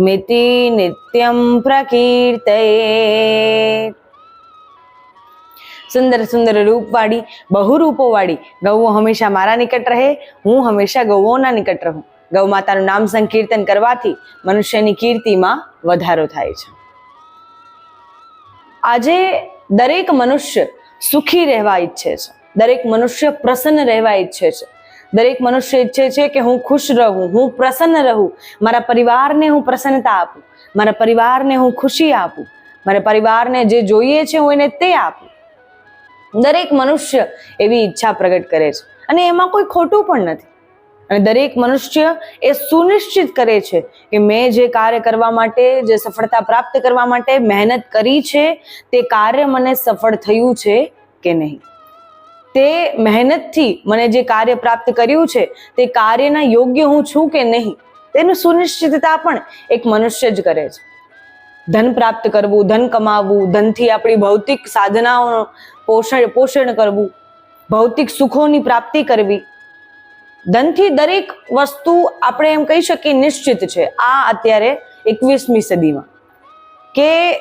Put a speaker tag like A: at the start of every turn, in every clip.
A: मिति नित्यं प्रकीर्तये સુંદર સુંદર રૂપવાળી બહુરૂપોવાળી ગૌઓ હંમેશા મારા નિકટ રહે હું હંમેશા ગૌઓના નિકટ રહું ગૌ માતાનું નામ સંકીર્તન કરવાથી મનુષ્યની કીર્તિમાં વધારો થાય છે આજે દરેક મનુષ્ય સુખી રહેવા ઈચ્છે છે દરેક મનુષ્ય પ્રસન્ન રહેવા ઈચ્છે છે દરેક મનુષ્ય ઈચ્છે છે કે હું ખુશ રહું, હું પ્રસન્ન રહું. મારા પરિવારને હું પ્રસન્નતા આપું. મારા પરિવારને હું ખુશી આપું. મારા પરિવારને જે જોઈએ છે હું એને તે આપું. દરેક મનુષ્ય એવી ઈચ્છા પ્રગટ કરે છે. અને એમાં કોઈ ખોટું પણ નથી. અને દરેક મનુષ્ય એ સુનિશ્ચિત કરે છે કે મેં જે કાર્ય કરવા માટે, જે સફળતા પ્રાપ્ત કરવા માટે મહેનત કરી છે, તે કાર્ય મને સફળ થયું છે કે નહીં. તે મહેનતથી મને જે કાર્ય પ્રાપ્ત કર્યું છે, તે કાર્યના યોગ્ય હું છું કે નહીં, તેનું સુનિશ્ચિતતા પણ એક મનુષ્ય જ કરે છે. ધન પ્રાપ્ત કરવું, ધન કમાવવું, ધનથી આપણી ભૌતિક સાધનાઓ પોષણ પોષણ કરવું, ભૌતિક સુખોની પ્રાપ્તિ કરવી, ધનથી દરેક વસ્તુ આપણે એમ કહી શકીએ નિશ્ચિત છે. આ અત્યારે એકવીસમી સદીમાં. કે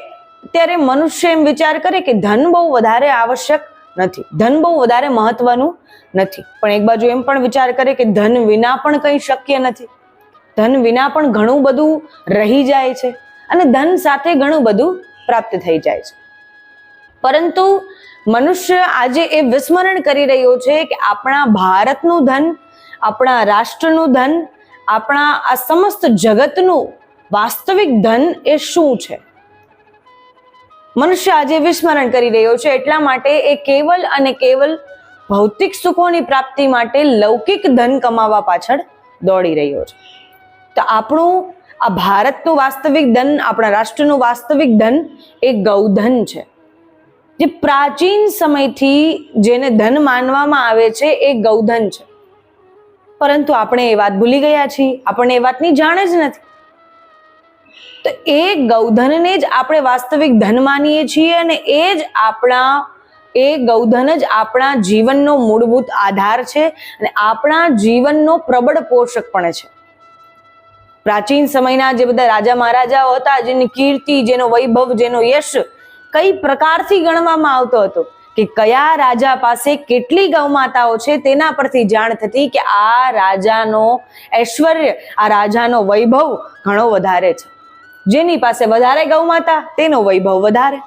A: ત્યારે મનુષ્ય એમ વિચાર કરે કે ધન બહુ વધારે આવશ્યક નથી. ધન બહુ વધારે મહત્વનું નથી. પણ એક બાજુ એમ પણ વિચાર કરે કે ધન વિના પણ કંઈ શક્ય નથી. ધન વિના પણ ઘણું બધું રહી જાય છે અને ધન સાથે ઘણું બધું પ્રાપ્ત થઈ જાય છે. પરંતુ મનુષ્ય આજે એ વિસ્મરણ કરી રહ્યો છે કે આપણા ભારતનું ધન, આપણા રાષ્ટ્રનું ધન, આપણા આ સમસ્ત જગતનું વાસ્તવિક ધન એ શું છે? મનુષ્ય આજે વિસ્મરણ કરી રહ્યો છે. એટલા માટે એ કેવલ અને કેવલ ભૌતિક સુખોની પ્રાપ્તિ માટે લૌકિક ધન કમાવા પાછળ દોડી રહ્યો છે. તો આપણું આ ભારતનું વાસ્તવિક ધન, આપણા રાષ્ટ્રનું વાસ્તવિક ધન એ ગૌધન છે. જે પ્રાચીન સમયથી જેને ધન માનવામાં આવે છે એ ગૌધન છે. પરંતુ આપણે એ વાત ભૂલી ગયા છીએ. આપણને એ વાતની જાણ જ નથી. તો એ ગૌધનને જ આપણે વાસ્તવિક ધન માનીએ છીએ અને એ જ આપણા, એ ગૌધન જ આપણા જીવનનો મૂળભૂત આધાર છે અને આપણા જીવનનો પ્રબળ પોષક પણ છે. પ્રાચીન સમયના જે બધા રાજા મહારાજાઓ હતા, જેની કીર્તિ, જેનો વૈભવ, જેનો યશ કઈ પ્રકારથી ગણવામાં આવતો હતો કે કયા રાજા પાસે કેટલી ગૌમાતાઓ છે તેના પરથી જાણ થતી કે આ રાજાનો ઐશ્વર્ય, આ રાજાનો વૈભવ ઘણો વધારે છે. જેની પાસે વધારે ગૌમાતા તેનો વૈભવ વધારે.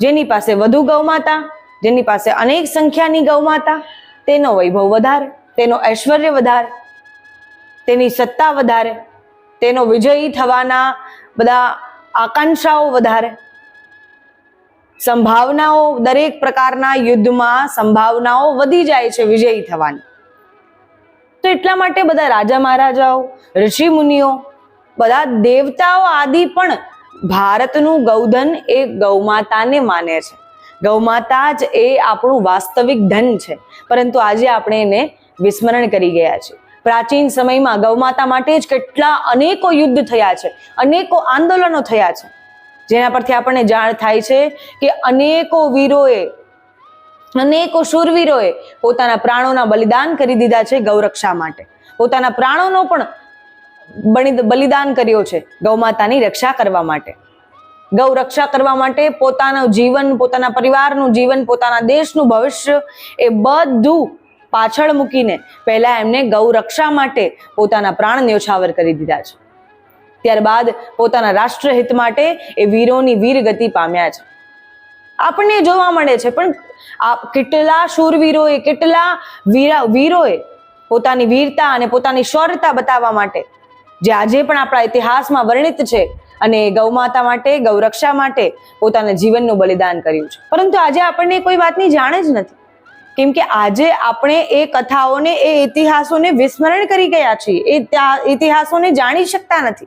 A: જેની પાસે વધુ ગૌમાતા જેની પાસે અનેક સંખ્યાની ગૌમાતા તેનો વૈભવ વધારે, તેનો ઐશ્વર્ય વધારે, તેની સત્તા વધારે, તેનો વિજયી થવાના બધા આકાંક્ષાઓ વધારે. સંભાવનાઓ દરેક પ્રકારના યુદ્ધમાં સંભાવનાઓ વધી જાય છે વિજયી થવાની. તો એટલા માટે બધા રાજા મહારાજાઓ, ઋષિ મુનિઓ બધા દેવતાઓ આદિ પણ ભારતનું ગૌધન એ ગૌમાતાને માને છે. ગૌમાતા જ એ આપણું વાસ્તવિક ધન છે. પરંતુ આજે આપણે એને વિસ્મરણ કરી ગયા છે પ્રાચીન સમયમાં ગૌમાતા માટે જ કેટલા અનેકો યુદ્ધ થયા છે, અનેકો આંદોલનો થયા છે. જેના પરથી આપણને જાણ થાય છે કે અનેકો વીરોએ, અનેકો શૂરવીરોએ પોતાના પ્રાણોના બલિદાન કરી દીધા છે ગૌરક્ષા માટે. પોતાના પ્રાણોનો પણ બલિદાન કર્યો છે ગૌમાતાની રક્ષા કરવા માટે. ગૌ રક્ષા કરવા માટે પોતાનું જીવન, પોતાના પરિવારનું જીવન, પોતાના દેશનું ભવિષ્ય એ બધું પાછળ મૂકીને પહેલા એમને ગૌ રક્ષા માટે પોતાના પ્રાણ ન્યોછાવર કરી દીધા છે. ત્યારબાદ પોતાના રાષ્ટ્રહિત માટે એ વીરોની વીર ગતિ પામ્યા છે. આપણને જોવા મળે છે, પણ આ કેટલા શૂરવીરોએ, કેટલા વીરા વીરોએ પોતાની વીરતા અને પોતાની શૌર્યતા બતાવવા માટે જે આજે પણ આપણા ઇતિહાસમાં વર્ણિત છે અને ગૌમાતા માટે ગૌરક્ષા માટે પોતાના જીવનનું બલિદાન કર્યું છે. પરંતુ આજે આપણને કોઈ વાતની જાણ જ નથી. કેમ કે આજે આપણે એ કથાઓને, એ ઇતિહાસોને વિસ્મરણ કરી ગયા છીએ. એ ઇતિહાસોને જાણી શકતા નથી.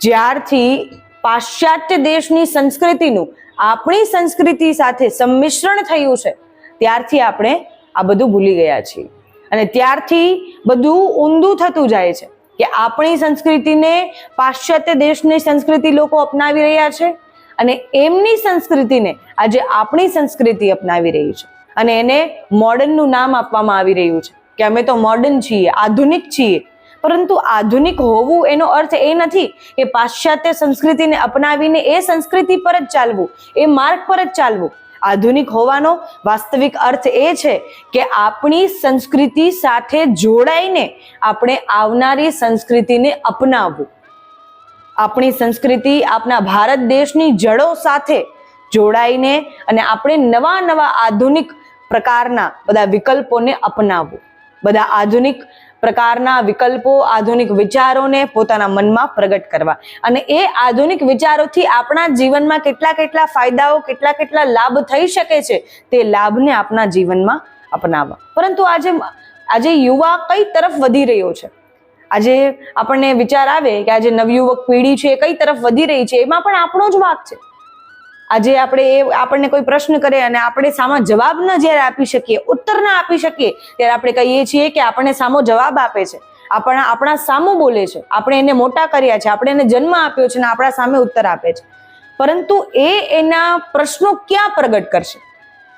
A: જ્યારથી પાશ્ચાત્ય દેશની સંસ્કૃતિનું, આપણી સંસ્કૃતિ સાથે સંમિશ્રણ થયું છે, ત્યારથી આપણે આ બધું ભૂલી ગયા છીએ. અને ત્યારથી બધું ઊંધું થતું જાય છે. કે આપણી સંસ્કૃતિને પાશ્ચાત્ય દેશની સંસ્કૃતિ લોકો અપનાવી રહ્યા છે અને એમની સંસ્કૃતિને આજે આપણી સંસ્કૃતિ અપનાવી રહી છે. અને એને મોડર્નનું નામ આપવામાં આવી રહ્યું છે કે અમે તો મોડર્ન છીએ, આધુનિક છીએ. પરંતુ આધુનિક હોવું એનો અર્થ એ નથી કે પાશ્ચાત્ય સંસ્કૃતિને અપનાવીને એ સંસ્કૃતિ પર જ ચાલવું, એ માર્ગ પર જ ચાલવું. આધુનિક હોવાનો વાસ્તવિક અર્થ એ છે કે આપણી સંસ્કૃતિ સાથે જોડાઈને આપણે આવનારી સંસ્કૃતિને અપનાવવું. આપણી સંસ્કૃતિ આપણા ભારત દેશની જડો સાથે જોડાઈને અને આપણે નવા નવા આધુનિક પ્રકારના બધા વિકલ્પોને અપનાવવું. બધા આધુનિક પ્રકારના વિકલ્પો, આધુનિક વિચારોને પોતાના મનમાં પ્રગટ કરવા. અને એ આધુનિક વિચારોથી આપણા જીવનમાં કેટલા કેટલા ફાયદાઓ, કેટલા કેટલા લાભ થઈ શકે છે, તે લાભને આપણા જીવનમાં અપનાવવા. પરંતુ આજે આજે યુવા કઈ તરફ વધી રહ્યો છે? આજે આપણને વિચાર આવે કે આજે નવયુવક પેઢી છે કઈ તરફ વધી રહી છે? એમાં પણ આપણો જ વાક છે. આજે આપણે એ આપણને કોઈ પ્રશ્ન કરે અને આપણે સામા જવાબ ન જ્યારે આપી શકીએ, ઉત્તર ના આપી શકીએ, ત્યારે આપણે કહીએ છીએ કે આપણને સામો જવાબ આપે છે. આપણા આપણા સામું બોલે છે. આપણે એને મોટા કર્યા છે. આપણે એને જન્મ આપ્યો છે અને આપણા સામે ઉત્તર આપે છે. પરંતુ એ એના પ્રશ્નો ક્યાં પ્રગટ કરશે?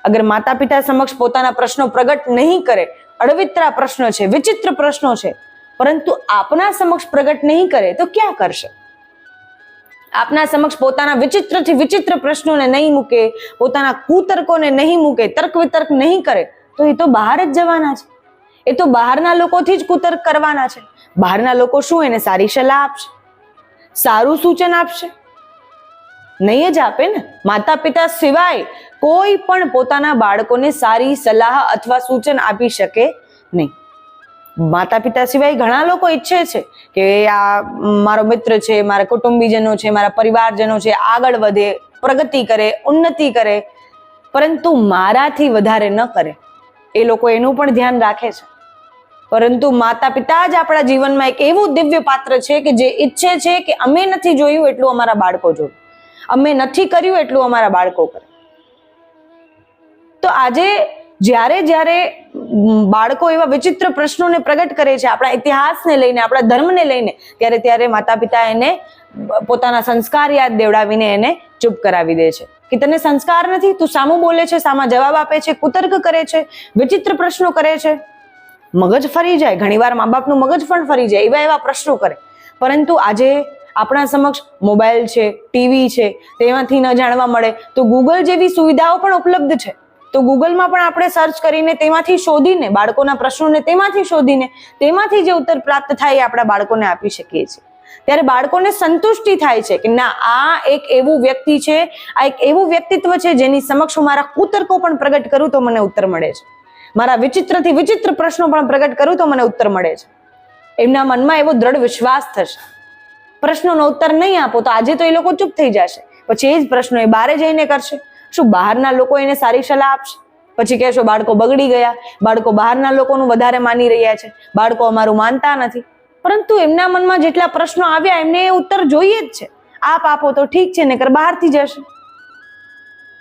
A: અગર માતા પિતા સમક્ષ પોતાના પ્રશ્નો પ્રગટ નહીં કરે અડવિતરા પ્રશ્નો છે, વિચિત્ર પ્રશ્નો છે, પરંતુ આપના સમક્ષ પ્રગટ નહીં કરે, તો ક્યાં કરશે? આપના સમક્ષ પોતાના વિચિત્રથી વિચિત્ર પ્રશ્નોને નહીં મૂકે, પોતાના કુતર્કોને નહીં મૂકે તર્ક વિતર્ક નહીં કરે, તો એ તો બહાર જ જવાના છે. એ તો બહારના લોકોથી જ કુતર્ક કરવાના છે. બહારના લોકો શું એને સારી સલાહ આપશે? સારું સૂચન આપશે? નહીં જ આપે ને? માતા પિતા સિવાય કોઈ પણ પોતાના બાળકોને સારી સલાહ અથવા સૂચન આપી શકે નહીં. માતા પિતા સિવાય ઘણા લોકો ઈચ્છે છે કે આ મારો મિત્ર છે, મારા કુટુંબીજનો છે, મારા પરિવારજનો છે, આગળ વધે, પ્રગતિ કરે, ઉન્નતિ કરે, પરંતુ મારાથી વધારે ન કરે. એ લોકો એનું પણ ધ્યાન રાખે છે. પરંતુ માતા પિતા જ આપણા જીવનમાં એક એવું દિવ્ય પાત્ર છે કે જે ઈચ્છે છે કે અમે નથી જોયું એટલું અમારા બાળકો જોયું અમે નથી કર્યું એટલું અમારા બાળકો કરે. તો આજે જ્યારે જ્યારે બાળકો એવા વિચિત્ર પ્રશ્નોને પ્રગટ કરે છે, આપણા ઇતિહાસને લઈને, આપણા ધર્મને લઈને, ત્યારે ત્યારે માતા પિતા એને પોતાના સંસ્કાર યાદ દેવડાવીને એને ચૂપ કરાવી દે છે. કે તને સંસ્કાર નથી, તું સામું બોલે છે, સામા જવાબ આપે છે, કુતર્ક કરે છે, વિચિત્ર પ્રશ્નો કરે છે. મગજ ફરી જાય, ઘણીવાર મા બાપનું મગજ પણ ફરી જાય, એવા એવા પ્રશ્નો કરે. પરંતુ આજે આપણા સમક્ષ મોબાઈલ છે, ટીવી છે, તેમાંથી ન જાણવા મળે, તો ગૂગલ જેવી સુવિધાઓ પણ ઉપલબ્ધ છે. તો ગૂગલમાં પણ આપણે સર્ચ કરીને તેમાંથી શોધીને, બાળકોના પ્રશ્નોને તેમાંથી શોધીને, તેમાંથી જે ઉત્તર પ્રાપ્ત થાય એ આપણા બાળકોને આપી શકીએ છીએ. ત્યારે બાળકોને સંતુષ્ટિ થાય છે કે ના, આ એક એવું વ્યક્તિ છે, આ એક એવું વ્યક્તિત્વ છે જેની સમક્ષ હું મારા કુતર્કો પણ પ્રગટ કરું તો મને ઉત્તર મળે છે. મારા વિચિત્રથી વિચિત્ર પ્રશ્નો પણ પ્રગટ કરું તો મને ઉત્તર મળે છે. એમના મનમાં એવો દ્રઢ વિશ્વાસ થશે. પ્રશ્નોનો ઉત્તર નહીં આપો તો આજે તો એ લોકો ચૂપ થઈ જશે. પછી એ જ પ્રશ્નો એ બારે જઈને કરશે. શું બહારના લોકો એને સારી સલાહ આપશે? પછી કહેશો, બાળકો બગડી ગયા. બાળકો બહારના લોકોનું વધારે માની રહ્યા છે. બાળકો અમારું માનતા નથી. પરંતુ એમના મનમાં જેટલા પ્રશ્નો આવ્યા, એમને એ ઉત્તર જોઈએ જ છે. આપ આપો તો ઠીક છે નકર બહારથી જશે.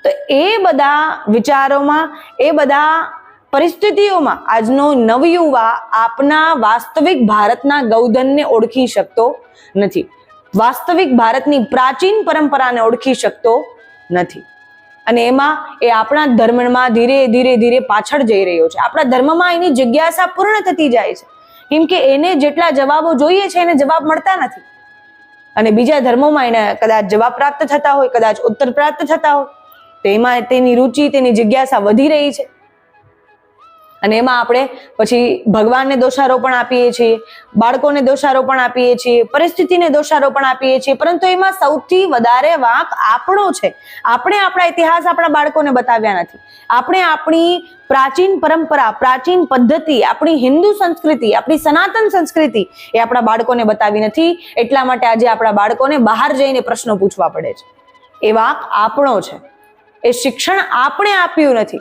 A: તો એ બધા વિચારોમાં, એ બધા પરિસ્થિતિઓમાં આજનો નવયુવા આપના વાસ્તવિક ભારતના ગૌધનને ઓળખી શકતો નથી. વાસ્તવિક ભારતની પ્રાચીન પરંપરાને ઓળખી શકતો નથી. અને એમાં એ આપણા ધર્મમાં ધીરે ધીરે ધીરે પાછળ જઈ રહ્યો છે. આપણા ધર્મમાં એની જિજ્ઞાસા પૂર્ણ થતી જાય છે. કેમ કે એને જેટલા જવાબો જોઈએ છે, એને જવાબ મળતા નથી. અને બીજા ધર્મોમાં એને કદાચ જવાબ પ્રાપ્ત થતા હોય, કદાચ ઉત્તર પ્રાપ્ત થતા હોય. તો એમાં તેની રુચિ, તેની જિજ્ઞાસા વધી રહી છે. અને એમાં આપણે પછી ભગવાનને દોષારોપણ આપીએ છીએ, બાળકોને દોષારોપણ આપીએ છીએ, પરિસ્થિતિને દોષારોપણ આપીએ છીએ, પરંતુ એમાં સૌથી વધારે વાંક આપણો છે. આપણે આપણા ઇતિહાસ આપણા બાળકોને બતાવ્યા નથી. આપણે આપણી પ્રાચીન પરંપરા, પ્રાચીન પદ્ધતિ, આપણી હિન્દુ સંસ્કૃતિ, આપણી સનાતન સંસ્કૃતિ એ આપણા બાળકોને બતાવી નથી. એટલા માટે આજે આપણા બાળકોને બહાર જઈને પ્રશ્નો પૂછવા પડે છે. એ વાંક આપણો છે. એ શિક્ષણ આપણે આપ્યું નથી.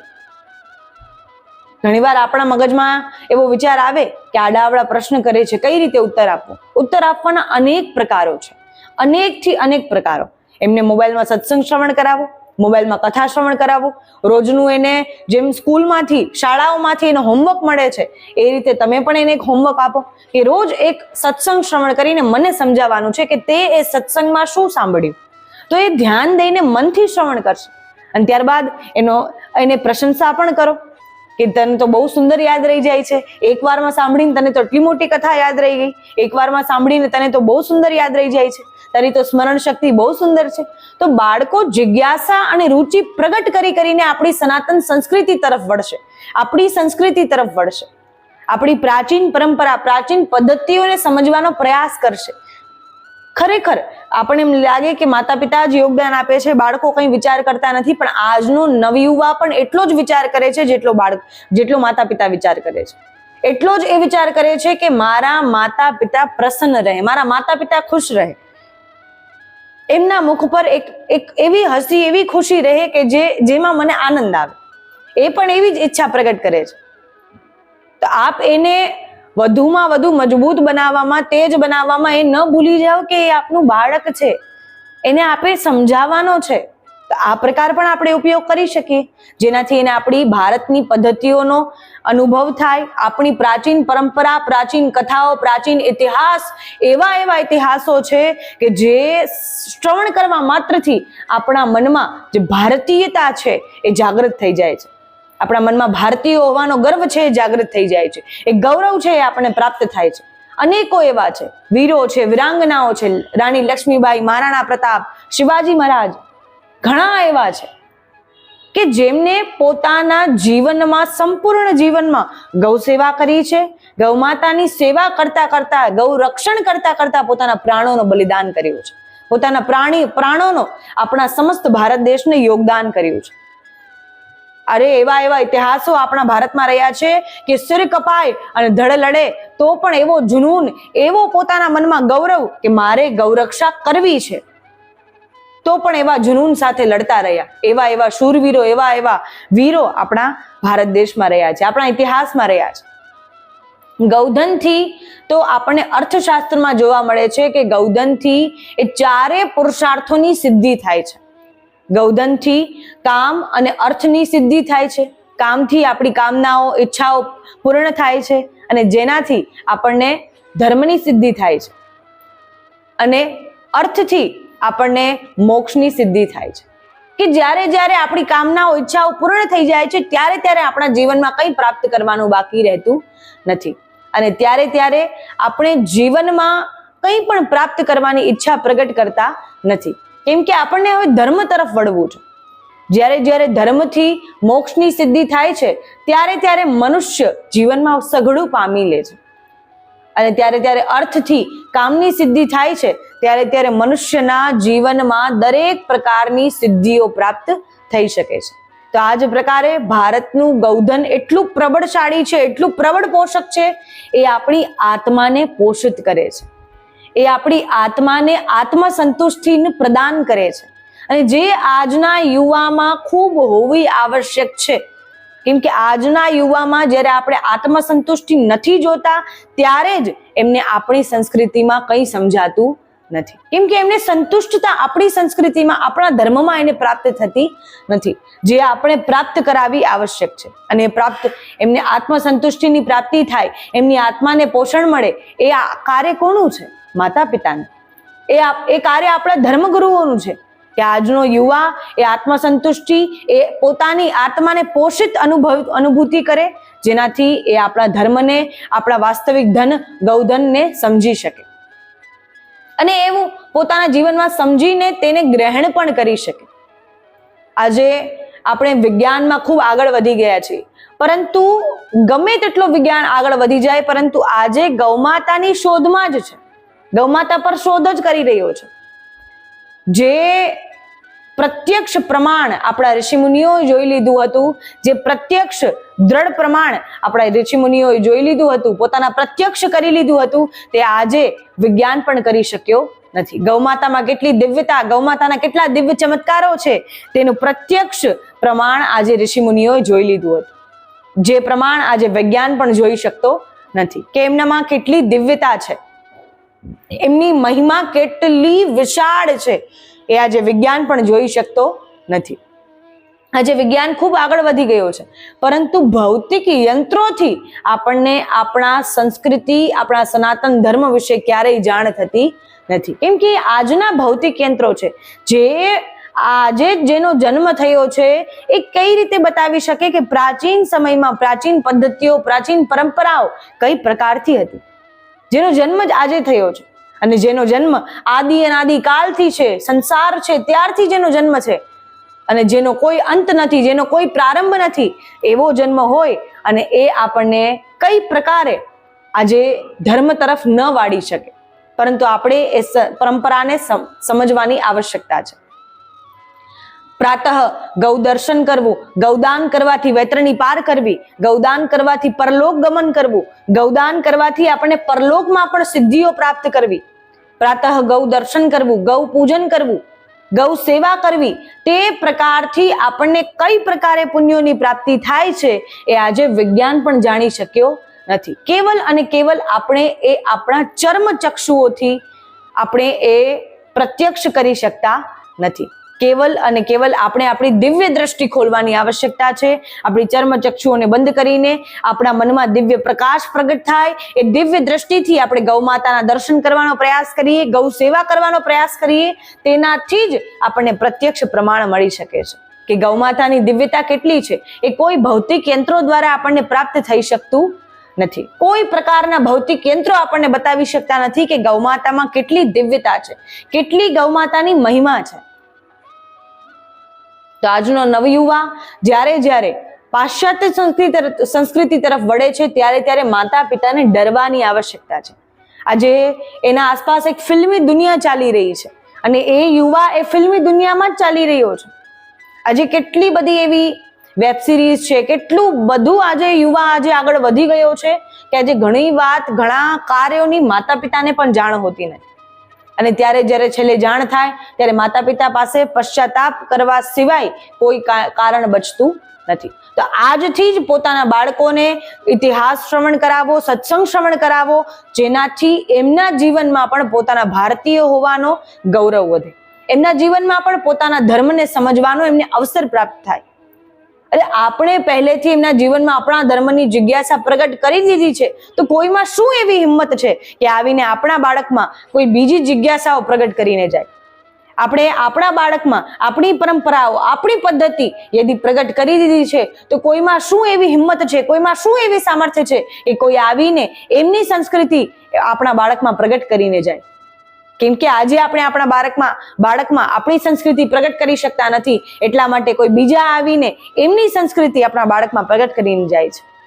A: ઘણીવાર આપણા મગજમાં એવો વિચાર આવે કે આડાવડા પ્રશ્ન કરે છે, કઈ રીતે ઉત્તર આપવો? ઉત્તર આપવાના અનેક પ્રકારો છે. અનેકથી અનેક પ્રકારો. એમને મોબાઈલમાં સત્સંગ શ્રવણ કરાવો, મોબાઈલમાં કથા શ્રવણ કરાવો. રોજનું એને જેમ સ્કૂલમાંથી, શાળાઓમાંથી એનો હોમવર્ક મળે છે, એ રીતે તમે પણ એને એક હોમવર્ક આપો. કે રોજ એક સત્સંગ શ્રવણ કરીને મને સમજાવવાનું છે કે તે એ સત્સંગમાં શું સાંભળ્યું? તો એ ધ્યાન દઈને મનથી શ્રવણ કરશે. અને ત્યારબાદ એનો, એને પ્રશંસા પણ કરો. કે તને તો બહુ સુંદર યાદ રહી જાય છે. એકવારમાં સાંભળીને તને તો એટલી મોટી કથા યાદ રહી ગઈ. એકવારમાં સાંભળીને તને તો બહુ સુંદર યાદ રહી જાય છે. તારી તો સ્મરણ શક્તિ બહુ સુંદર છે. તો બાળકો જિજ્ઞાસા અને રુચિ પ્રગટ કરી કરીને આપણી સનાતન સંસ્કૃતિ તરફ વળશે. આપણી સંસ્કૃતિ તરફ વળશે. આપણી પ્રાચીન પરંપરા, પ્રાચીન પદ્ધતિઓને સમજવાનો પ્રયાસ કરશે. ખરેખર આપણને એમ લાગે કે માતા પિતા જ યોગદાન આપે છે, બાળકો કંઈ વિચાર કરતા નથી, પણ આજનો નવયુવા પણ એટલો જ વિચાર કરે છે જેટલો બાળક, જેટલો માતા પિતા વિચાર કરે છે. એટલો જ એ વિચાર કરે છે કે મારા માતા પિતા પ્રસન્ન રહે, મારા માતા પિતા ખુશ રહે. એમના મુખ પર એક એક એવી હસી, એવી ખુશી રહે કે જે, જેમાં મને આનંદ આવે. એ પણ એવી જ ઈચ્છા પ્રગટ કરે છે. તો આપ એને વધુમાં વધુ મજબૂત બનાવવામાં, તેજ બનાવવામાં એ ન ભૂલી જાઓ કે એ આપનું બાળક છે. એને આપે સમજાવવાનો છે. તો આ પ્રકાર પણ આપણે ઉપયોગ કરી શકીએ. જેનાથી એને આપણી ભારતની પદ્ધતિઓનો અનુભવ થાય, આપણી પ્રાચીન પરંપરા, પ્રાચીન કથાઓ, પ્રાચીન ઇતિહાસ એવા એવા ઇતિહાસો છે કે જે શ્રવણ કરવા માત્રથી આપણા મનમાં જે ભારતીયતા છે એ જાગૃત થઈ જાય છે. આપણા મનમાં ભારતીય હોવાનો ગર્વ છે એ જાગૃત થઈ જાય છે. એ ગૌરવ છે એ આપણને પ્રાપ્ત થાય છે. અનેકો એવા છે. વીરો છે, વિરાંગનાઓ છે. રાણી લક્ષ્મીબાઈ, મહારાણા પ્રતાપ, શિવાજી મહારાજ. ઘણા એવા છે કે જેમને પોતાના જીવનમાં, સંપૂર્ણ જીવનમાં ગૌ સેવા કરી છે. ગૌ માતાની સેવા કરતા કરતા, ગૌ રક્ષણ કરતા કરતા પોતાના પ્રાણોનો બલિદાન કર્યું છે. પોતાના પ્રાણી, પ્રાણોનો આપણા સમસ્ત ભારત દેશને યોગદાન કર્યું છે. અરે એવા એવા ઇતિહાસો આપણા ભારતમાં રહ્યા છે કે સિર કપાય અને ધડ લડે તો પણ એવો જુનૂન, એવો પોતાના મનમાં ગૌરવ કે મારે ગૌરક્ષા કરવી છે. તો પણ એવા જુનૂન સાથે લડતા રહ્યા. એવા એવા શૂરવીરો, એવા એવા વીરો આપણા ભારત દેશમાં રહ્યા છે, આપણા ઇતિહાસમાં રહ્યા છે. ગૌધનથી તો આપણને અર્થશાસ્ત્રમાં જોવા મળે છે કે ગૌધનથી એ ચારે પુરુષાર્થોની સિદ્ધિ થાય છે. ગૌધનથી કામ અને અર્થની સિદ્ધિ થાય છે. કામથી આપણી કામનાઓ, ઈચ્છાઓ પૂર્ણ થાય છે અને જેનાથી આપણને ધર્મની સિદ્ધિ થાય છે. અને અર્થથી આપણને મોક્ષની સિદ્ધિ થાય છે. કે જ્યારે જ્યારે આપણી કામનાઓ, ઈચ્છાઓ પૂર્ણ થઈ જાય છે, ત્યારે ત્યારે આપણા જીવનમાં કંઈ પ્રાપ્ત કરવાનું બાકી રહેતું નથી. અને ત્યારે ત્યારે આપણે જીવનમાં કંઈ પણ પ્રાપ્ત કરવાની ઈચ્છા પ્રગટ કરતા નથી. કેમ કે આપણને હવે ધર્મ તરફ વળવું છે. જ્યારે જ્યારે ધર્મથી મોક્ષની સિદ્ધિ થાય છે, ત્યારે ત્યારે મનુષ્ય જીવનમાં સઘળું પામી લે છે. અને ત્યારે ત્યારે અર્થથી કામની સિદ્ધિ થાય છે, ત્યારે ત્યારે મનુષ્યના જીવનમાં દરેક પ્રકારની સિદ્ધિઓ પ્રાપ્ત થઈ શકે છે. તો આ જ પ્રકારે ભારતનું ગૌધન એટલું પ્રબળશાળી છે, એટલું પ્રબળ પોષક છે, એ આપણી આત્માને પોષિત કરે છે. એ આપણી આત્માને આત્મસંતુષ્ટિ પ્રદાન કરે છે. અને જે આજના યુવામાં ખૂબ હોવી આવશ્યક છે. કેમ કે આજના યુવામાં જ્યારે આપણે આત્મસંતુષ્ટિ નથી જોતા, ત્યારે જ એમને આપણી સંસ્કૃતિમાં કંઈ સમજાતું નથી. કેમ કે એમને સંતુષ્ટતા આપણી સંસ્કૃતિમાં, આપણા ધર્મમાં એને પ્રાપ્ત થતી નથી. જે આપણે પ્રાપ્ત કરાવી આવશ્યક છે. અને પ્રાપ્ત, એમને આત્મસંતુષ્ટિની પ્રાપ્તિ થાય, એમની આત્માને પોષણ મળે, એ આ કાર્ય કોનું છે? માતા પિતાનું એ એ કાર્ય આપણા ધર્મગુરુઓનું છે. કે આજનો યુવા એ આત્મસંતુષ્ટિ, એ પોતાની આત્માને પોષિત અનુભવ, અનુભૂતિ કરે, જેનાથી એ આપણા ધર્મને, આપણા વાસ્તવિક ધન ગૌધનને સમજી શકે. અને એવું પોતાના જીવનમાં સમજીને તેને ગ્રહણ પણ કરી શકે. આજે આપણે વિજ્ઞાનમાં ખૂબ આગળ વધી ગયા છીએ. પરંતુ ગમે તેટલો વિજ્ઞાન આગળ વધી જાય, પરંતુ આજે ગૌમાતાની શોધમાં જ છે. ગૌમાતા પર શોધ જ કરી રહ્યો છે. જે પ્રત્યક્ષ પ્રમાણ આપણા ઋષિમુનિઓએ જોઈ લીધું હતું. જે પ્રત્યક્ષ દ્રઢ પ્રમાણ આપણા ઋષિમુનિઓએ જોઈ લીધું હતું, પોતાના પ્રત્યક્ષ કરી લીધું હતું, તે આજે વિજ્ઞાન પણ કરી શક્યો નથી. ગૌમાતામાં કેટલી દિવ્યતા, ગૌમાતાના કેટલા દિવ્ય ચમત્કારો છે, તેનું પ્રત્યક્ષ પ્રમાણ આજે ઋષિમુનિઓએ જોઈ લીધું હતું. જે પ્રમાણ આજે વિજ્ઞાન પણ જોઈ શકતો નથી. કે એમનામાં કેટલી દિવ્યતા છે? એમની મહિમા કેટલી વિશાળ છે? એ આજે વિજ્ઞાન પણ જોઈ શકતો નથી. આજે વિજ્ઞાન ખૂબ આગળ વધી ગયો છે. પરંતુ ભૌતિક યંત્રોથી આપણને આપણા સંસ્કૃતિ, આપણા સનાતન ધર્મ વિશે ક્યારેય જાણ થતી નથી. કેમ કે આજના ભૌતિક યંત્રો છે, જે આજે જેનો જન્મ થયો છે, એ કઈ રીતે બતાવી શકે કે પ્રાચીન સમયમાં પ્રાચીન પદ્ધતિઓ, પ્રાચીન પરંપરાઓ કઈ પ્રકારથી હતી? જેનો જન્મ જ આજે થયો છે. અને જેનો જન્મ આદિ અનાદિ કાલથી છે, સંસાર છે, ત્યારથી જેનો જન્મ છે. અને જેનો કોઈ અંત નથી, જેનો કોઈ પ્રારંભ નથી, એવો જન્મ હોય અને એ આપણને કઈ પ્રકારે આજે ધર્મ તરફ ન વાળી શકે. પરંતુ આપણે એ પરંપરાને સમ- સમજવાની આવશ્યકતા છે. પ્રાતઃ ગૌ દર્શન કરવું, ગૌદાન કરવાથી વૈતરણી પાર કરવી, ગૌદાન કરવાથી પરલોક ગમન કરવું, ગૌદાન કરવાથી આપણે પરલોકમાં પણ સિદ્ધિઓ પ્રાપ્ત કરવી. પ્રાતઃ ગૌ દર્શન કરવું, ગૌ પૂજન કરવું, ગૌ સેવા કરવી, તે પ્રકારથી આપણને કઈ પ્રકારે પુણ્યોની પ્રાપ્તિ થાય છે એ આજે વિજ્ઞાન પણ જાણી શક્યો નથી. કેવલ અને કેવલ આપણે એ આપણા ચર્મ ચક્ષુઓથી આપણે એ પ્રત્યક્ષ કરી શકતા નથી. કેવલ અને કેવલ આપણે આપણી દિવ્ય દ્રષ્ટિ ખોલવાની આવશ્યકતા છે. આપણી ચર્મચક્ષુઓને બંધ કરીને આપણા મનમાં દિવ્ય પ્રકાશ પ્રગટ થાય. એ દિવ્ય દ્રષ્ટિથી આપણે ગૌ માતાના દર્શન કરવાનો પ્રયાસ કરીએ, ગૌ સેવા કરવાનો પ્રયાસ કરીએ. તેનાથી જ આપણને પ્રત્યક્ષ પ્રમાણ મળી શકે છે કે ગૌ માતાની દિવ્યતા કેટલી છે. એ કોઈ ભૌતિક યંત્રો દ્વારા આપણને પ્રાપ્ત થઈ શકતું નથી. કોઈ પ્રકારના ભૌતિક યંત્રો આપણને બતાવી શકતા નથી કે ગૌમાતામાં કેટલી દિવ્યતા છે. કેટલી ગૌમાતાની મહિમા છે. તો આજનો નવયુવા જ્યારે જ્યારે પાશ્ચાત્ય સંસ્કૃતિ સંસ્કૃતિ તરફ વળે છે, ત્યારે ત્યારે માતા પિતાને ડરવાની આવશ્યકતા છે. આજે એના આસપાસ એક ફિલ્મી દુનિયા ચાલી રહી છે અને એ યુવા એ ફિલ્મી દુનિયામાં જ ચાલી રહ્યો છે. આજે કેટલી બધી એવી વેબ સિરીઝ છે, કેટલું બધું આજે યુવા આજે આગળ વધી ગયો છે કે આજે ઘણી વાત, ઘણા કાર્યોની માતા પિતાને પણ જાણ હોતી નથી. અને ત્યારે જ્યારે છેલ્લે જાણ થાય, ત્યારે માતા પિતા પાસે પશ્ચાતાપ કરવા સિવાય કોઈ કારણ બચતું નથી. તો આજથી જ પોતાના બાળકોને ઇતિહાસ શ્રવણ કરાવો, સત્સંગ શ્રવણ કરાવો, જેનાથી એમના જીવનમાં પણ પોતાના ભારતીય હોવાનો ગૌરવ વધે. એમના જીવનમાં પણ પોતાના ધર્મને સમજવાનો એમને અવસર પ્રાપ્ત થાય. અરે આપણે પહેલેથી એમના જીવનમાં આપણા ધર્મની જિજ્ઞાસા પ્રગટ કરી દીધી છે, તો કોઈમાં શું એવી હિંમત છે કે આવીને આપણા બાળકમાં કોઈ બીજી જિજ્ઞાસાઓ પ્રગટ કરીને જાય? આપણે આપણા બાળકમાં આપણી પરંપરાઓ, આપણી પદ્ધતિ યદિ પ્રગટ કરી દીધી છે, તો કોઈમાં શું એવી હિંમત છે, કોઈમાં શું એવી સામર્થ્ય છે કે કોઈ આવીને એમની સંસ્કૃતિ આપણા બાળકમાં પ્રગટ કરીને જાય? કેમ કે આજે આપણે આપણા બાળકમાં બાળકમાં આપણી સંસ્કૃતિ પ્રગટ કરી શકતા નથી, એટલા માટે કોઈ બીજા આવીને એમની સંસ્કૃતિ આપણા બાળકમાં પ્રગટ કરીને જાય છે.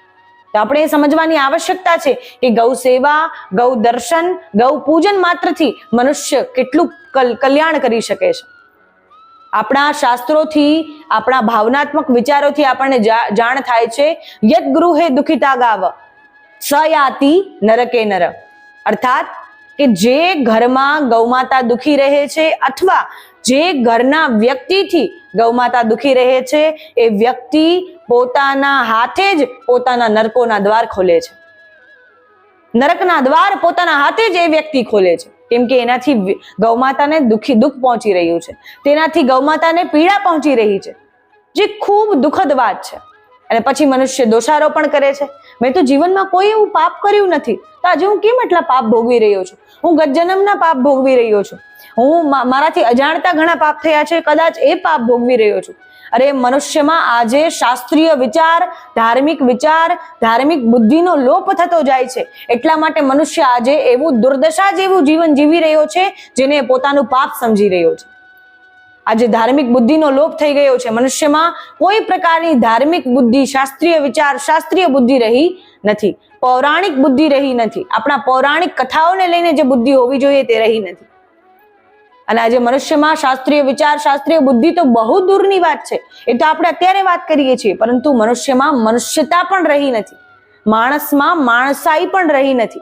A: તો આપણે એ સમજવાની આવશ્યકતા છે કે ગૌ સેવા, ગૌ દર્શન, ગૌ પૂજન માત્રથી મનુષ્ય કેટલું કલ- કલ્યાણ કરી શકે છે. આપણા શાસ્ત્રોથી, આપણા ભાવનાત્મક વિચારોથી આપણને જાણ થાય છે, યદ ગૃહે દુખિતા ગાવ સયાતિ નરકે નર. અર્થાત કે જે ઘરમાં ગૌમાતા દુખી રહે છે અથવા જે ઘરના વ્યક્તિથી ગૌમાતા દુખી રહે છે, એ વ્યક્તિ પોતાના હાથે જ પોતાના નરકોના દ્વાર ખોલે છે. નરકના દ્વાર પોતાના હાથે જ એ વ્યક્તિ ખોલે છે. કેમ કે એનાથી ગૌમાતાને દુખી, દુઃખ પહોંચી રહ્યું છે. તેનાથી ગૌમાતાને પીડા પહોંચી રહી છે. જે ખૂબ દુઃખદ વાત છે. અને પછી મનુષ્ય દોષારોપણ કરે છે. મેં તો જીવનમાં કોઈ એવું પાપ કર્યું નથી. તો આજે હું કેમ એટલા પાપ ભોગવી રહ્યો છું? હું ગત પાપ ભોગવી રહ્યો છું. હું મારાથી અજાણતા ઘણા પાપ થયા છે, કદાચ એ પાપ ભોગવી રહ્યો છું. અરે, મનુષ્યમાં આજે શાસ્ત્રીય વિચાર, ધાર્મિક વિચાર, ધાર્મિક બુદ્ધિનો લોપ થતો જાય છે. એટલા માટે મનુષ્ય આજે એવું દુર્દશા જેવું જીવન જીવી રહ્યો છે, જેને પોતાનું પાપ સમજી રહ્યો છે. આજે ધાર્મિક બુદ્ધિનો લોપ થઈ ગયો છે, મનુષ્યમાં કોઈ પ્રકારની ધાર્મિક બુદ્ધિ, શાસ્ત્રીય વિચાર, શાસ્ત્રીય બુદ્ધિ રહી નથી. પૌરાણિક બુદ્ધિ રહી નથી. આપણા પૌરાણિક કથાઓને લઈને જે બુદ્ધિ હોવી જોઈએ તે રહી નથી. અને આજે મનુષ્યમાં શાસ્ત્રીય વિચાર, શાસ્ત્રીય બુદ્ધિ તો બહુ દૂરની વાત છે. એ તો આપણે અત્યારે વાત કરીએ છીએ, પરંતુ મનુષ્યમાં મનુષ્યતા પણ રહી નથી. માણસમાં માણસાઈ પણ રહી નથી.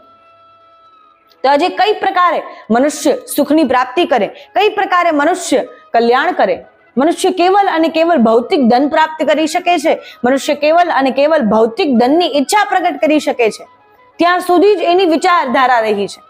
A: તો આજે કઈ પ્રકારે મનુષ્ય સુખની પ્રાપ્તિ કરે? કઈ પ્રકારે મનુષ્ય કલ્યાણ કરે. મનુષ્ય કેવલ અને કેવલ ભૌતિક ધન પ્રાપ્ત કરી શકે છે. મનુષ્ય કેવલ અને કેવલ ભૌતિક ધનની ઈચ્છા પ્રગટ કરી શકે છે. ત્યાં સુધી જ એની વિચારધારા રહી છે.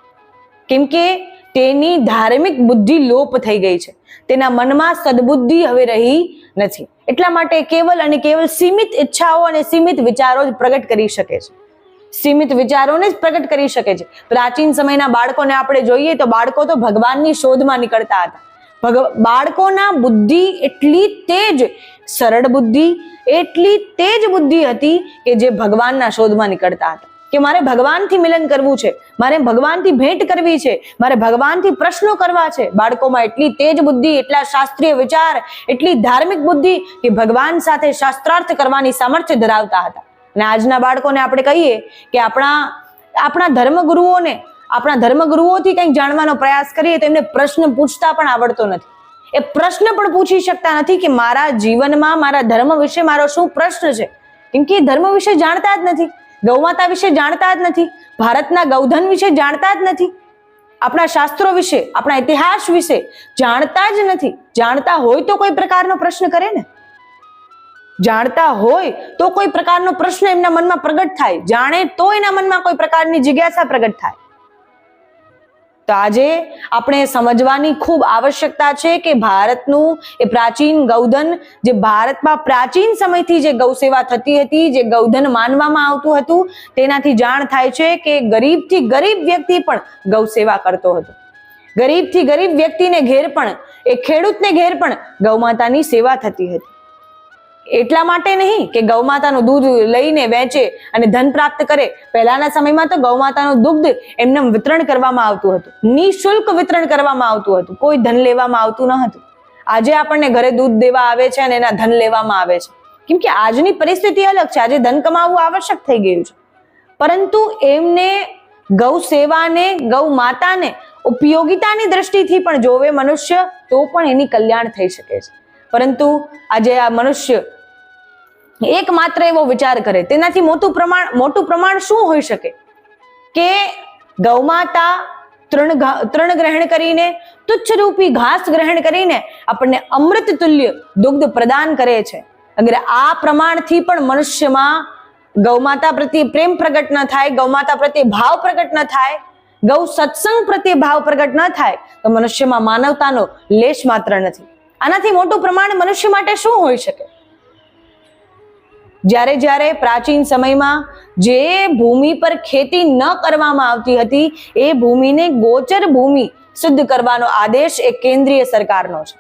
A: કેમ કે તેની ધાર્મિક બુદ્ધિ લોપ થઈ ગઈ છે. તેના મનમાં સદબુદ્ધિ હવે રહી નથી. એટલા માટે કેવલ અને કેવલ સીમિત ઈચ્છાઓ અને સીમિત વિચારો જ પ્રગટ કરી શકે છે. સીમિત વિચારોને જ પ્રગટ કરી શકે છે. પ્રાચીન સમયના બાળકોને આપણે જોઈએ તો બાળકો તો ભગવાનની શોધમાં નીકળતા હતા. બાળકોના બુદ્ધિ એટલી તેજ સરળ બુદ્ધિ, એટલી તેજ બુદ્ધિ હતી કે જે ભગવાનના શોધમાં નીકળતા હતા. કે મારે ભગવાનથી મિલન કરવું છે, મારે ભગવાનથી ભેટ કરવી છે, મારે ભગવાનથી પ્રશ્નો કરવા છે. બાળકોમાં એટલી તેજ બુદ્ધિ, એટલા શાસ્ત્રીય વિચાર, એટલી ધાર્મિક બુદ્ધિ કે ભગવાન સાથે શાસ્ત્રાર્થ કરવાની સામર્થ્ય ધરાવતા હતા. અને આજના બાળકોને આપણે કહીએ કે આપણા આપણા ધર્મગુરુઓને આપણા ધર્મગુરુઓથી કંઈક જાણવાનો પ્રયાસ કરીએ તો એમને પ્રશ્ન પૂછતા પણ આવડતો નથી. એ પ્રશ્ન પણ પૂછી શકતા નથી કે મારા જીવનમાં, મારા ધર્મ વિશે મારો શું પ્રશ્ન છે? કેમ કે ધર્મ વિશે જાણતા જ નથી. ગૌમાતા વિશે જાણતા જ નથી. ભારતના ગૌધન વિશે જાણતા જ નથી. આપણા શાસ્ત્રો વિશે, આપણા ઇતિહાસ વિશે જાણતા જ નથી. જાણતા હોય તો કોઈ પ્રકારનો પ્રશ્ન કરે ને? જાણતા હોય તો કોઈ પ્રકારનો પ્રશ્ન એમના મનમાં પ્રગટ થાય. જાણે તો એના મનમાં કોઈ પ્રકારની જિજ્ઞાસા પ્રગટ થાય. તો આજે આપણે સમજવાની ખૂબ આવશ્યકતા છે કે ભારતનું એ પ્રાચીન ગૌધન, જે ભારતમાં પ્રાચીન સમયથી જે ગૌ સેવા થતી હતી, જે ગૌધન માનવામાં આવતું હતું, તેનાથી જાણ થાય છે કે ગરીબથી ગરીબ વ્યક્તિ પણ ગૌ સેવા કરતો હતો. ગરીબથી ગરીબ વ્યક્તિને ઘેર પણ, એ ખેડૂતને ઘેર પણ ગૌમાતાની સેવા થતી હતી. એટલા માટે નહીં કે ગૌમાતાનું દૂધ લઈને વેચે અને ધન પ્રાપ્ત કરે. પહેલાના સમયમાં તો ગૌમાતાનું દુગ્ધ એમને વિતરણ કરવામાં આવતું હતું. નિઃશુલ્ક વિતરણ કરવામાં આવતું હતું. કોઈ ધન લેવામાં આવતું ન હતું. આજે આપણને ઘરે દૂધ દેવા આવે છે અને એના ધન લેવામાં આવે છે. કેમ કે આજની પરિસ્થિતિ અલગ છે. આજે ધન કમાવવું આવશ્યક થઈ ગયું છે. પરંતુ એમને ગૌ સેવાને, ગૌ માતાને ઉપયોગિતાની દ્રષ્ટિથી પણ જોવે મનુષ્ય તો પણ એની કલ્યાણ થઈ શકે છે. પરંતુ આજે આ મનુષ્ય એક માત્ર એવો વિચાર કરે. તેનાથી મોટું પ્રમાણ મોટું પ્રમાણ શું હોઈ શકે? કે ગૌમાતા તૃણ તૃણ ગ્રહણ કરીને તુચ્છ રૂપી ઘાસ ગ્રહણ કરીને આપણને અમૃત તુલ્ય દુગ્ધ પ્રદાન કરે છે. અગર આ પ્રમાણથી પણ મનુષ્યમાં ગૌમાતા પ્રત્યે પ્રેમ પ્રગટ ન થાય, ગૌમાતા પ્રત્યે ભાવ પ્રગટ ન થાય, ગૌ સત્સંગ પ્રત્યે ભાવ પ્રગટ ન થાય, તો મનુષ્યમાં માનવતાનો લેશ માત્ર નથી. આનાથી મોટું પ્રમાણ મનુષ્ય માટે શું હોઈ શકે? જ્યારે જ્યારે પ્રાચીન સમયમાં જે ભૂમિ પર ખેતી ન કરવામાં આવતી હતી, એ ભૂમિને ગોચર ભૂમિ શુદ્ધ કરવાનો આદેશ એ કેન્દ્રીય સરકારનો છે.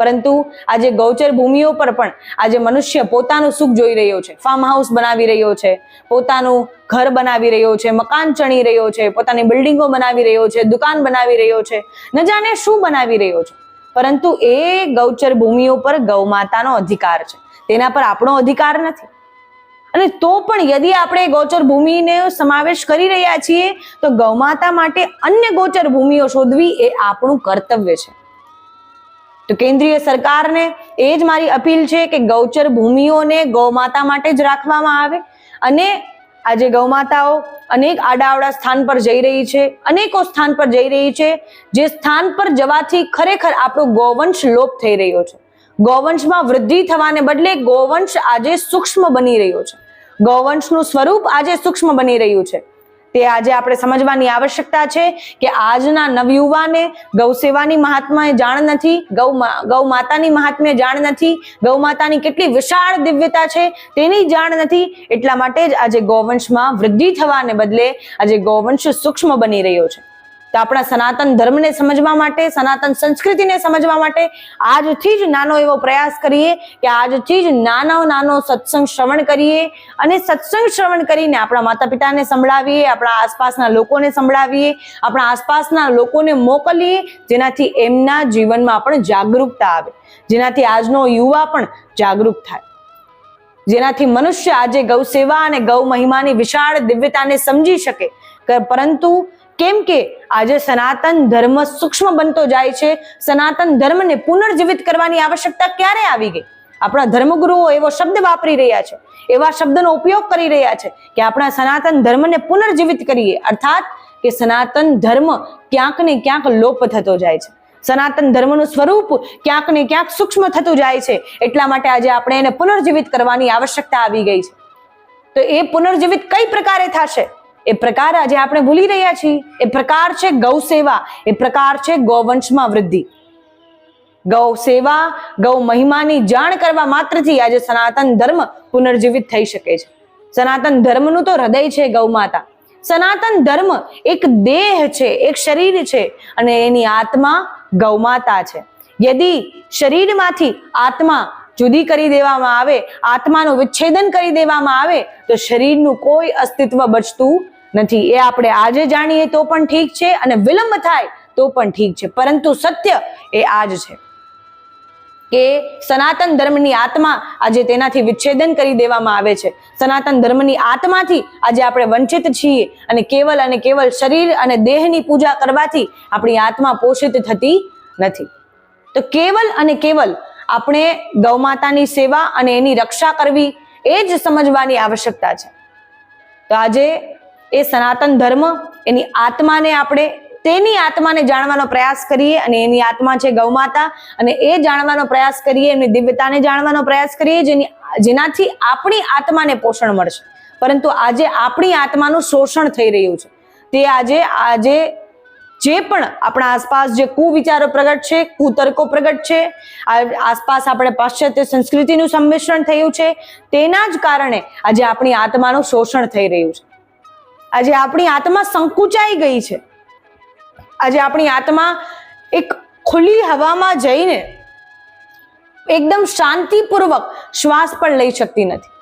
A: પરંતુ આજે ગૌચર ભૂમિઓ પર પણ આજે મનુષ્ય પોતાનું સુખ જોઈ રહ્યો છે ફાર્મ હાઉસ બનાવી રહ્યો છે, પોતાનું ઘર બનાવી રહ્યો છે, મકાન ચણી રહ્યો છે, પોતાની બિલ્ડિંગો બનાવી રહ્યો છે, દુકાન બનાવી રહ્યો છે, ન જાણે શું બનાવી રહ્યો છે. પરંતુ એ ગૌચર ભૂમિઓ પર ગૌમાતાનો અધિકાર છે. તેના પર આપણો અધિકાર નથી. અને તો પણ યદિ આપણે ગોચર ભૂમિને સમાવેશ કરી રહ્યા છીએ, તો ગૌમાતા માટે અન્ય ગોચર ભૂમિઓ શોધવી એ આપણું કર્તવ્ય છે. તો કેન્દ્રીય સરકારને એ જ મારી અપીલ છે કે ગૌચર ભૂમિઓને ગૌમાતા માટે જ રાખવામાં આવે. અને આજે ગૌમાતાઓ અનેક આડાવડા સ્થાન પર જઈ રહી છે, અનેકો સ્થાન પર જઈ રહી છે, જે સ્થાન પર જવાથી ખરેખર આપણો ગૌવંશ લોપ થઈ રહ્યો છે. ગૌવંશમાં વૃદ્ધિ થવાને બદલે ગૌવંશ આજે સૂક્ષ્મ બની રહ્યો છે. ગૌવંશનું સ્વરૂપ આજે સૂક્ષ્મ બની રહ્યું છે. તે આજે આપણે સમજવાની આવશ્યકતા છે કે આજના નવયુવાને ગૌ સેવાની મહાત્માએ જાણ નથી, ગૌ ગૌ માતાની મહાત્મ્ય જાણ નથી, ગૌ માતાની કેટલી વિશાળ દિવ્યતા છે તેની જાણ નથી, એટલા માટે જ આજે ગૌવંશમાં વૃદ્ધિ થવાને બદલે આજે ગૌવંશ સૂક્ષ્મ બની રહ્યો છે. તો આપણા સનાતન ધર્મને સમજવા માટે, સનાતન સંસ્કૃતિને સમજવા માટે આજથી જ નાનો એવો પ્રયાસ કરીએ કે આજથી જ નાનો નાનો સત્સંગ શ્રવણ કરીએ અને સત્સંગ શ્રવણ કરીને આપણા માતા પિતાને સંભળાવીએ, આપણા આસપાસના લોકોને સંભળાવીએ, આપણા આસપાસના લોકોને મોકલીએ, જેનાથી એમના જીવનમાં પણ જાગૃતતા આવે. જેનાથી આજનો યુવા પણ જાગૃત થાય. જેનાથી મનુષ્ય આજે ગૌ સેવા અને ગૌ મહિમાની વિશાળ દિવ્યતાને સમજી શકે. પરંતુ કેમ કે આજે સનાતન ધર્મ સૂક્ષ્મ બનતો જાય છે. સનાતન ધર્મને પુનર્જીવિત કરવાની આવશ્યકતા ક્યારે આવી ગઈ? આપણા ધર્મગુરુઓ એવો શબ્દ વાપરી રહ્યા છે, એવા શબ્દનો ઉપયોગ કરી રહ્યા છે કે આપણા સનાતન ધર્મને પુનર્જીવિત કરીએ. અર્થાત કે સનાતન ધર્મ ક્યાંક ને ક્યાંક લોપ થતો જાય છે. સનાતન ધર્મનું સ્વરૂપ ક્યાંક ને ક્યાંક સૂક્ષ્મ થતું જાય છે. એટલા માટે આજે આપણે એને પુનર્જીવિત કરવાની આવશ્યકતા આવી ગઈ છે. તો એ પુનર્જીવિત કઈ પ્રકારે થશે? એ પ્રકાર આજે આપણે ભૂલી રહ્યા છીએ. એ પ્રકાર છે ગૌ સેવા. એ પ્રકાર છે ગૌવંશમાં વૃદ્ધિ. ગૌ સેવા, ગૌ મહિમાની જાણ કરવા માત્રથી આજે સનાતન ધર્મ પુનર્જીવિત થઈ શકે છે. સનાતન ધર્મનું તો હૃદય છે ગૌ માતા. સનાતન ધર્મ એક દેહ છે, એક શરીર છે અને એની આત્મા ગૌમાતા છે. યદિ શરીરમાંથી આત્મા જુદી કરી દેવામાં આવે, આત્માનું વિચ્છેદન કરી દેવામાં આવે, તો શરીરનું કોઈ અસ્તિત્વ બચતું નથી. એ આપણે આજે જાણીએ તો પણ ઠીક છે અને વિલંબ થાય તો પણ ઠીક છે. પરંતુ સત્ય એ આજ છે કે સનાતન ધર્મની આત્મા આજે તેનાથી વિચ્છેદન કરી દેવામાં આવે છે. સનાતન ધર્મની આત્માથી આજે આપણે વંચિત છીએ અને કેવલ અને કેવલ શરીર અને દેહની પૂજા કરવાથી આપણી આત્મા પોષિત થતી નથી. તો કેવલ અને કેવલ આપણે ગૌમાતાની સેવા અને એની રક્ષા કરવી એ જ સમજવાની આવશ્યકતા છે. તો આજે એ સનાતન ધર્મ, એની આત્માને આપણે, તેની આત્માને જાણવાનો પ્રયાસ કરીએ અને એની આત્મા છે ગૌમાતા અને એ જાણવાનો પ્રયાસ કરીએ, એમની દિવ્યતાને જાણવાનો પ્રયાસ કરીએ, જેની, જેનાથી આપણી આત્માને પોષણ મળશે. પરંતુ આજે આપણી આત્માનું શોષણ થઈ રહ્યું છે. તે આજે આજે જે પણ આપણા આસપાસ જે કુવિચારો પ્રગટ છે, કુતર્કો પ્રગટ છે આસપાસ આપણે પાશ્ચાત્ય સંસ્કૃતિનું સંમિશ્રણ થયું છે, તેના જ કારણે આજે આપણી આત્માનું શોષણ થઈ રહ્યું છે. આજે આપણી આત્મા સંકુચાઈ ગઈ છે. આજે આપણી આત્મા એક ખુલ્લી હવામાં જઈને એકદમ શાંતિપૂર્વક શ્વાસ પણ લઈ શકતી નથી.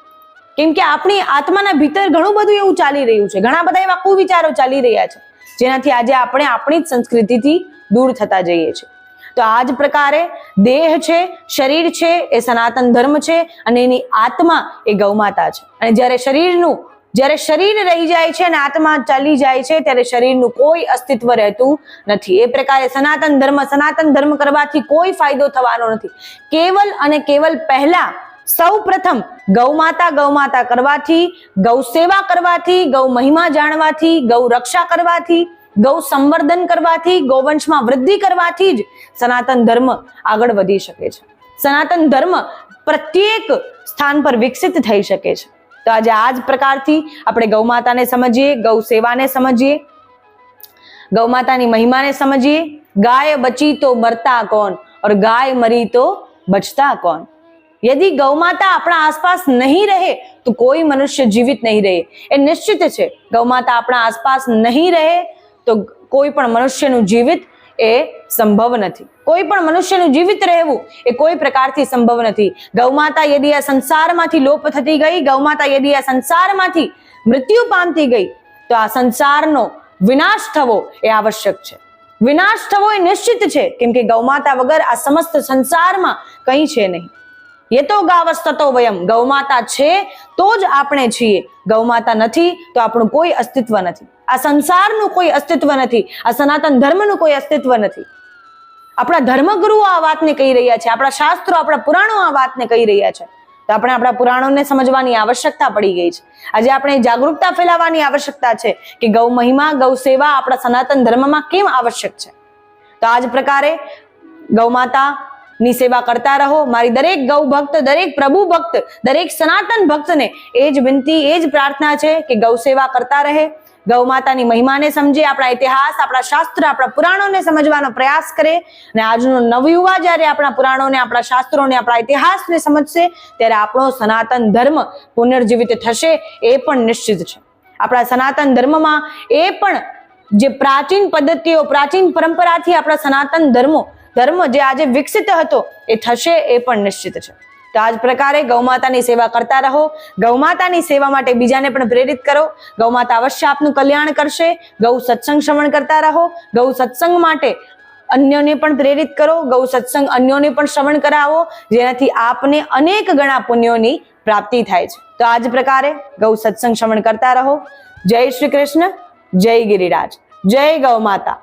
A: કેમ કે આપણી આત્માના ભીતર ઘણું બધું એવું ચાલી રહ્યું છે. ઘણા બધા એવા કુવિચારો ચાલી રહ્યા છે, જેનાથી આજે આપણે આપણી જ સંસ્કૃતિથી દૂર થતા જઈએ છીએ. તો આ જ પ્રકારે દેહ છે, શરીર છે, એ સનાતન ધર્મ છે અને એની આત્મા એ ગૌમાતા છે. અને જ્યારે શરીરનું જ્યારે શરીર રહી જાય છે અને આત્મા ચાલી જાય છે, ત્યારે શરીરનું કોઈ અસ્તિત્વ રહેતું નથી. એ પ્રકારે સનાતન ધર્મ સનાતન ધર્મ કરવાથી કોઈ ફાયદો થવાનો નથી. કેવલ અને કેવલ પહેલા સૌ પ્રથમ ગૌમાતા ગૌમાતા કરવાથી, ગૌ સેવા કરવાથી, ગૌ મહિમા જાણવાથી, ગૌ રક્ષા કરવાથી, ગૌ સંવર્ધન કરવાથી, ગૌવંશમાં વૃદ્ધિ કરવાથી જ સનાતન ધર્મ આગળ વધી શકે છે. સનાતન ધર્મ પ્રત્યેક સ્થાન પર વિકસિત થઈ શકે છે. તો આજે આ જ પ્રકારથી આપણે ગૌમાતાને સમજીએ, ગૌ સેવાને સમજીએ ગૌમાતાની મહિમાને સમજીએ. ગાય બચી તો મરતા કોણ? ઓર ગાય મરી તો બચતા કોણ? યદિ ગૌમાતા આપણા આસપાસ નહીં રહે, તો કોઈ મનુષ્ય જીવિત નહીં રહે. એ નિશ્ચિત છે ગૌમાતા આપણા આસપાસ નહીં રહે, તો કોઈ પણ મનુષ્યનું જીવિત એ સંભવ નથી. કોઈ પણ મનુષ્યનું જીવિત રહેવું એ કોઈ પ્રકારથી સંભવ નથી. ગૌમાતા યદિ આ સંસારમાંથી લોપ થતી ગઈ, ગૌમાતા યદિ આ સંસારમાંથી મૃત્યુ પામતી ગઈ, તો આ સંસારનો વિનાશ થવો એ આવશ્યક છે. વિનાશ થવો એ નિશ્ચિત છે, કેમ કે ગૌમાતા વગર આ સમસ્ત સંસારમાં કંઈ છે નહીં. એ તો ગાવસ્તતો વયમ, ગૌમાતા છે તો જ આપણે છીએ. ગૌમાતા નથી તો આપણું કોઈ અસ્તિત્વ નથી. આ સંસારનું કોઈ અસ્તિત્વ નથી, આ સનાતન ધર્મનું કોઈ અસ્તિત્વ નથી. આપણા ધર્મગુરુઓ આ વાતને કહી રહ્યા છે, આપણા શાસ્ત્રો, આપણા પુરાણો આ વાતને કહી રહ્યા છે. તો આપણે આપણા પુરાણોને સમજવાની આવશ્યકતા પડી ગઈ છે. આજે આપણે જાગૃતતા ફેલાવવાની આવશ્યકતા છે કે ગૌ મહિમા, ગૌ સેવા આપણા સનાતન ધર્મમાં કેમ આવશ્યક છે? તો આ જ પ્રકારે ગૌમાતા ની સેવા કરતા રહો. મારી દરેક ગૌ ભક્ત, દરેક પ્રભુ ભક્ત, દરેક સનાતન ભક્તને એ જ વિનંતી, એ જ પ્રાર્થના છે કે ગૌ સેવા કરતા રહે. ગૌ માતાની મહિમાને સમજે આપણા ઇતિહાસ, આપણા શાસ્ત્ર, આપણા પુરાણોને સમજવાનો પ્રયાસ કરે અને આજનો નવયુવા જ્યારે આપણા પુરાણોને, આપણા શાસ્ત્રોને, આપણા ઇતિહાસને સમજશે, ત્યારે આપણો સનાતન ધર્મ પુનર્જીવિત થશે એ પણ નિશ્ચિત છે. આપણા સનાતન ધર્મમાં એ પણ જે પ્રાચીન પદ્ધતિઓ, પ્રાચીન પરંપરાથી આપણા સનાતન ધર્મો, ધર્મ જે આજે વિકસિત હતો એ થશે એ પણ નિશ્ચિત છે. તો આ જ પ્રકારે ગૌમાતાની સેવા કરતા રહો. ગૌમાતાની સેવા માટે બીજાને પણ પ્રેરિત કરો. ગૌમાતા અવશ્ય આપનું કલ્યાણ કરશે. ગૌ સત્સંગ શ્રવણ કરતા રહો. ગૌ સત્સંગ માટે અન્યોને પણ પ્રેરિત કરો. ગૌ સત્સંગ અન્યોને પણ શ્રવણ કરાવો, જેનાથી આપને અનેક ગણા પુણ્યોની પ્રાપ્તિ થાય છે. તો આ જ પ્રકારે ગૌ સત્સંગ શ્રવણ કરતા રહો. જય શ્રી કૃષ્ણ. જય ગિરિરાજ. જય ગૌ માતા.